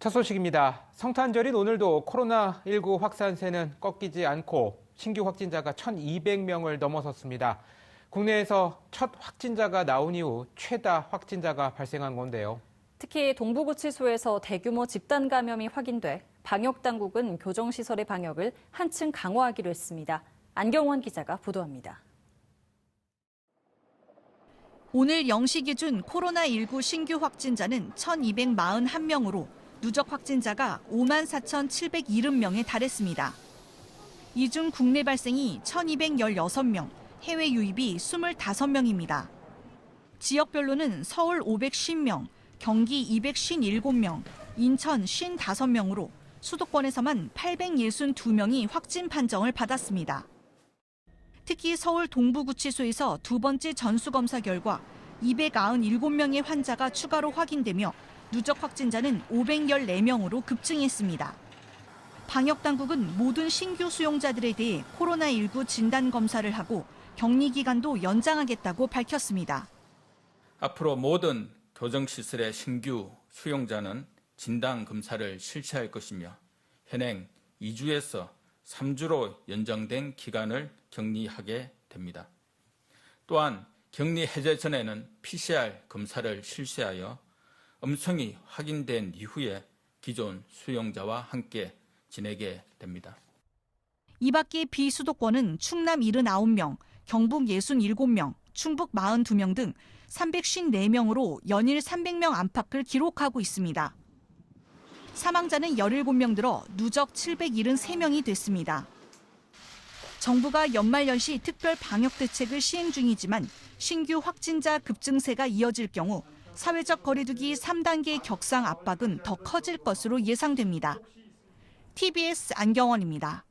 첫 소식입니다. 성탄절인 오늘도 코로나19 확산세는 꺾이지 않고 신규 확진자가 1,200명을 넘어섰습니다. 국내에서 첫 확진자가 나온 이후 최다 확진자가 발생한 건데요. 특히 동부구치소에서 대규모 집단 감염이 확인돼 방역 당국은 교정 시설의 방역을 한층 강화하기로 했습니다. 안경원 기자가 보도합니다. 오늘 0시 기준 코로나19 신규 확진자는 1,241명으로 누적 확진자가 5만 4,770명에 달했습니다. 이 중 국내 발생이 1,216명, 해외 유입이 25명입니다. 지역별로는 서울 510명, 경기 257명, 인천 55명으로 수도권에서만 862명이 확진 판정을 받았습니다. 특히 서울 동부구치소에서 두 번째 전수검사 결과 297명의 환자가 추가로 확인되며 누적 확진자는 514명으로 급증했습니다. 방역당국은 모든 신규 수용자들에 대해 코로나19 진단 검사를 하고 격리 기간도 연장하겠다고 밝혔습니다. 앞으로 모든 교정시설의 신규 수용자는 진단 검사를 실시할 것이며 현행 2주에서 3주로 연장된 기간을 격리하게 됩니다. 또한 격리 해제 전에는 PCR 검사를 실시하여 음성이 확인된 이후에 기존 수용자와 함께 지내게 됩니다. 이 밖에 비수도권은 충남 79명, 경북 67명, 충북 42명 등 354명으로 연일 300명 안팎을 기록하고 있습니다. 사망자는 17명 들어 누적 773명이 됐습니다. 정부가 연말연시 특별 방역 대책을 시행 중이지만 신규 확진자 급증세가 이어질 경우 사회적 거리두기 3단계 격상 압박은 더 커질 것으로 예상됩니다. TBS 안경원입니다.